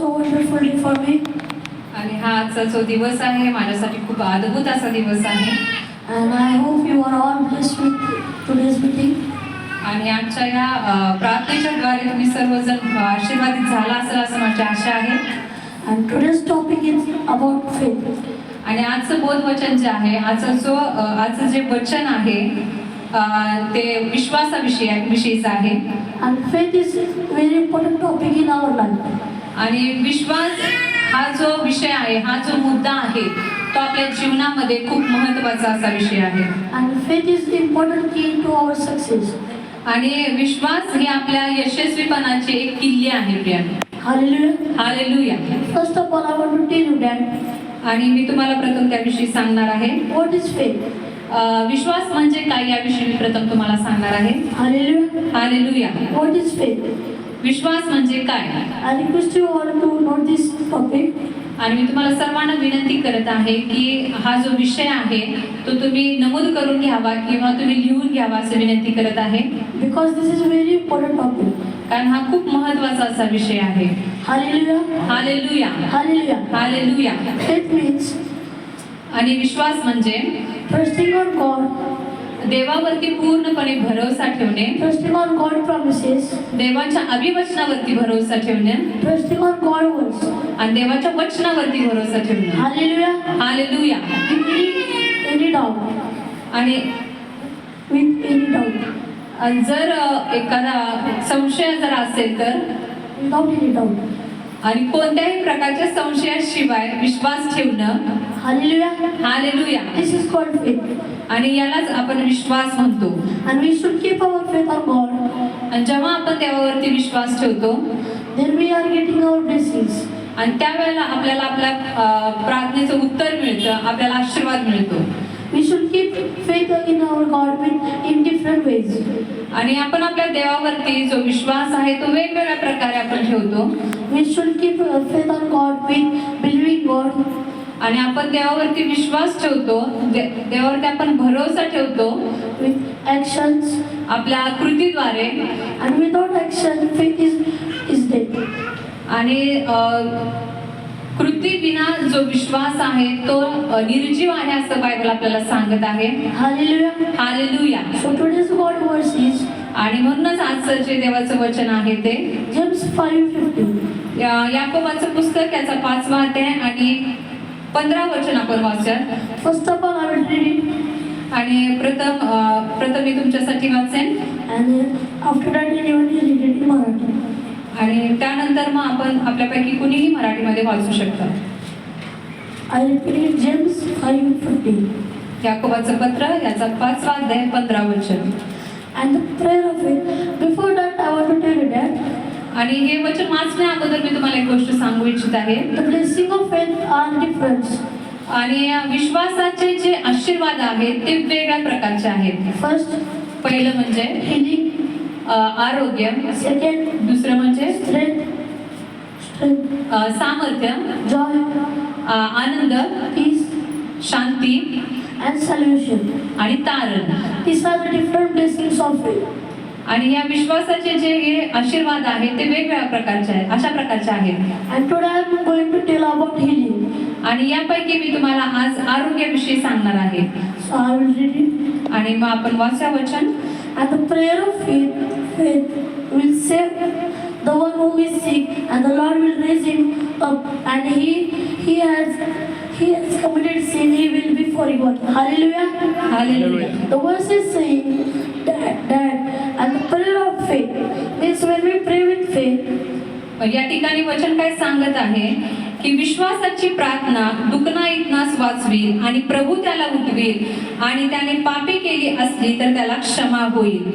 day for me. आणि हा आजचा जो दिवस आहे माझ्यासाठी खूप अद्भुत असा दिवस आहे hope you are all blessed with today's meeting. आणि आजच्या या अ, प्रार्थनेच्या द्वारे तुम्ही सर्वजण आशीर्वादित झाला असेल असं माझी आशा आहे And today's topic is about faith. आणि आजचं बोधवचन जे आहे आजचं जो अ, आजचं जे वचन आहे अ, ते विश्वासाविषयी विषयीचं आहे faith is a very important topic in our life. आणि विश्वास हा जो विषय आहे हा जो मुद्दा आहे तो आपल्या जीवनामध्ये खूप महत्त्वाचा असा विषय आहे important key to our success. आणि विश्वास ही आपल्या यशस्वीपणाची एक किल्ली आहे प्रिया. हालेलुया आणि मी तुम्हाला प्रथम त्याविषयी सांगणार आहे what is faith? अ, विश्वास म्हणजे काय याविषयी मी प्रथम तुम्हाला सांगणार आहे Hallelujah. Hallelujah What is faith? विश्वास म्हणजे काय this topic. आणि मी तुम्हाला सर्वांना विनंती करत आहे की हा जो विषय आहे तो तुम्ही नमूद करून घ्यावा किंवा तुम्ही लिहून घ्यावा असं विनंती करत आहे this is a very important topic. कारण हा खूप महत्त्वाचा असा विषय आहे. हालेलुया. हालेलुया आणि विश्वास म्हणजे trusting on God, देवावरती पूर्णपणे भरोसा ठेवणे. ट्रस्टिंग ऑन गॉड प्रॉमिसेस देवाच्या अभिवचनावरती भरोसा ठेवणे. ट्रस्टिंग ऑन गॉड वर्ड्स आणि देवाच्या वचनावरती भरोसा ठेवणे. हालेलुया हालेलुया एनी डाऊट आणि विथ एनी डाऊट आणि जर एखादा संशय जर असेल तर? विदाउट डाऊट आणि कोणत्याही प्रकारच्या संशयाशिवाय विश्वास ठेवणं Hallelujah. Hallelujah This is called faith. आणि यालाच आपण विश्वास म्हणतो And we should keep our faith on God. आणि जेव्हा आपण देवावरती विश्वास ठेवतो Then we are getting our blessings. आणि त्यावेळेला आपल्याला आपल्या अ, प्रार्थनेचं उत्तर मिळतं आपल्याला आशीर्वाद मिळतो We should keep faith in our God with in different ways. आणि आपण आपल्या देवावरती जो विश्वास आहे तो वेगवेगळ्या प्रकारे आपण ठेवतो We should keep uh, faith on God with believing God, आणि आपण देवावरती विश्वास ठेवतो दे- देवावरती आपण भरोसा ठेवतो with actions, आपल्या कृतीद्वारे and without action, faith is is dead. आणि अ, कृती विना जो विश्वास आहे तो निर्जीव आहे असं बायबल आपल्याला सांगत आहे. हालेलुया आणि म्हणूनच आजचं जे देवाचं वचन आहे ते James 5:15. या- याकोबाचं पुस्तक याचा पाचवा अध्याय आणि पंधरा वचन आपण I will read it, आणि प्रथम प्रथम मी तुमच्यासाठी वाचेन read it in Marathi. आणि त्यानंतर मग आपण आपल्यापैकी कुणीही मराठीमध्ये वाचू शकता repeat it, James 5:15. याकोबाचं पत्र याचा पाचवा अध्याय पंधरा वचन And the prayer of it. Before that, I want to tell you that आणि हे वचन वाचण्या अगोदर मी तुम्हाला एक गोष्ट सांगू इच्छित आहे the blessing of faith are different. आणि या विश्वासाचे जे आशीर्वाद आहेत ते वेगळ्या प्रकारचे आहेत First, पहिलं म्हणजे. अ, आरोग्य Second, दुसरं म्हणजे सामर्थ्य जॉय आनंद पीस शांती अँड सोल्युशन आणि तारण. This are different blessings of you आणि या विश्वासाचे जे हे आशीर्वाद आहेत ते वेगवेगळ्या प्रकारचे आहेत. अशा प्रकारचे आहेत and today I am going to tell about healing आणि यापैकी मी तुम्हाला आज आरोग्याविषयी सांगणार आहे. आणि मग आपण वाचा वचन. आता prayer of faith will save the one who is sick, and the Lord will raise him up. And he he has he has committed sin, he will be forgiven. Hallelujah. Hallelujah The verse is saying that that and the prayer of faith means when we pray with faith, या ठिकाणी वचन काय सांगत आहे की विश्वासाची प्रार्थना दुखना इतनास वाचवी आणि प्रभू त्याला उठवील आणि त्याने पापी केली असली तर त्याला क्षमा होईल